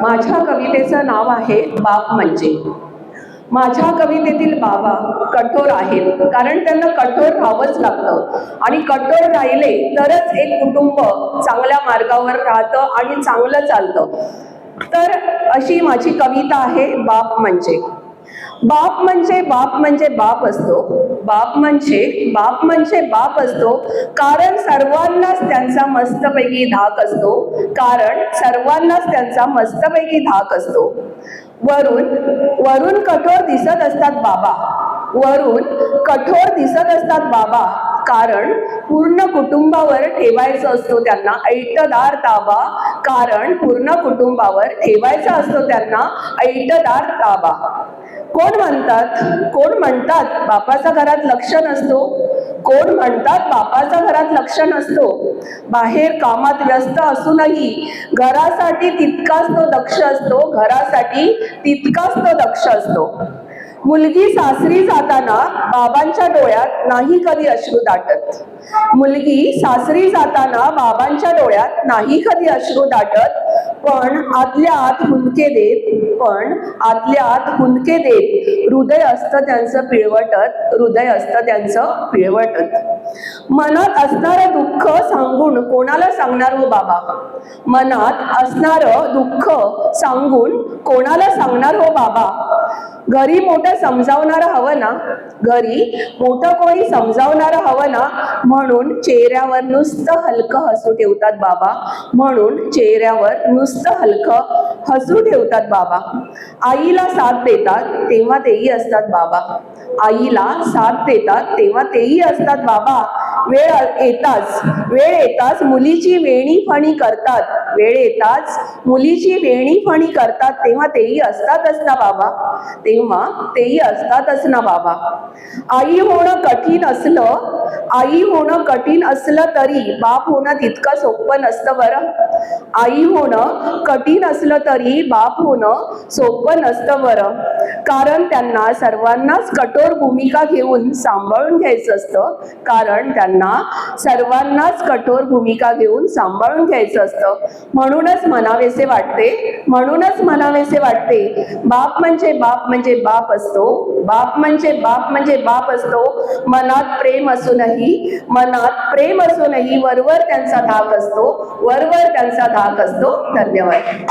माझ्या कवितेचं नाव आहे बाप म्हणजे. माझ्या कवितेतील बाबा कठोर आहेत कारण त्यांना कठोर राहावंच लागतं. आणि कठोर राहिले तरच एक कुटुंब चांगल्या मार्गावर राहतं आणि चांगलं चालतं. तर अशी माझी कविता आहे बाप म्हणजे. बाप म्हणजे बाप म्हणजे बाप असतो. बाप म्हणजे बाप म्हणजे बाप असतो. कारण सर्वांनाच त्यांचा मस्तपैकी धाक असतो. कारण सर्वांनाच त्यांचा मस्तपैकी धाक असतो. वरून वरून कठोर दिसत असतात बाबा. वरून कठोर दिसत असतात बाबा. कारण पूर्ण कुटुंबावर ठेवायचं असतो त्यांना ऐटदार ताबा. कारण पूर्ण कुटुंबावर ठेवायचा असतो त्यांना ऐटदार ताबा. कोण म्हणतात? कोण म्हणतात? बापाचा घरात लक्ष नसतो. कोण म्हणतात? बापाचा घरात लक्ष नसतो. बाहेर कामात व्यस्त असूनही घरासाठी तितकाच तो दक्ष असतो. घरासाठी तितकाच तो दक्ष असतो. मुलगी सासरी जाताना बाबांच्या डोळ्यात नाही कधी अश्रू दाटत. मुलगी सासरी जाताना बाबांच्या डोळ्यात नाही कधी अश्रू दाटत. पण आतल्या आत हुंदके देत पण आतल्या आत हुंदके देत. हृदय असतं त्यांचं पिळवटत हृदय असतं त्यांचं पिळवटत. मनात असणारं दुःख सांगून कोणाला सांगणार हो बाबा? मनात असणारं दुःख सांगून कोणाला सांगणार हो बाबा? घरी मोठं समजावणारं हवं ना? घरी मोठं कोणी समजावणारं हवं ना? म्हणून चेहऱ्यावर नुसतं हलकं हसू ठेवतात बाबा. म्हणून चेहऱ्यावर नुसतं हलकं हसू ठेवतात बाबा. आईला साथ देतात तेव्हा तेही असतात बाबा. आईला साथ देतात तेव्हा तेही असतात बाबा. वेळ येताच वेळ येताच मुलीची वेणी फणी करतात. वेळ येताच मुलीची वेणी फणी करतात. तेव्हा तेही असतातच ना बाबा. तेव्हा तेही असतातच ना बाबा. आई होणं कठीण असलं आई होणं कठीण असलं तरी बाप होणं तितकं सोपं नसतं बरं. आई होणं कठीण असलं तरी बाप होणं सोपं नसतं बरं. कारण त्यांना सर्वांनाच कठोर भूमिका घेऊन सांभाळून घ्यायचं असतं. कारण त्यांना त्यांना सर्वांनाच कठोर भूमिका घेऊन सांभाळून घ्यायचं असतं. म्हणूनच म्हणावेसे वाटते म्हणूनच म्हणावेसे वाटते बाप म्हणजे बाप म्हणजे बाप असतो बाप म्हणजे बाप म्हणजे बाप असतो मनात प्रेम असूनही मनात प्रेम असूनही वरवर त्यांचा धाक असतो वरवर त्यांचा धाक असतो. धन्यवाद.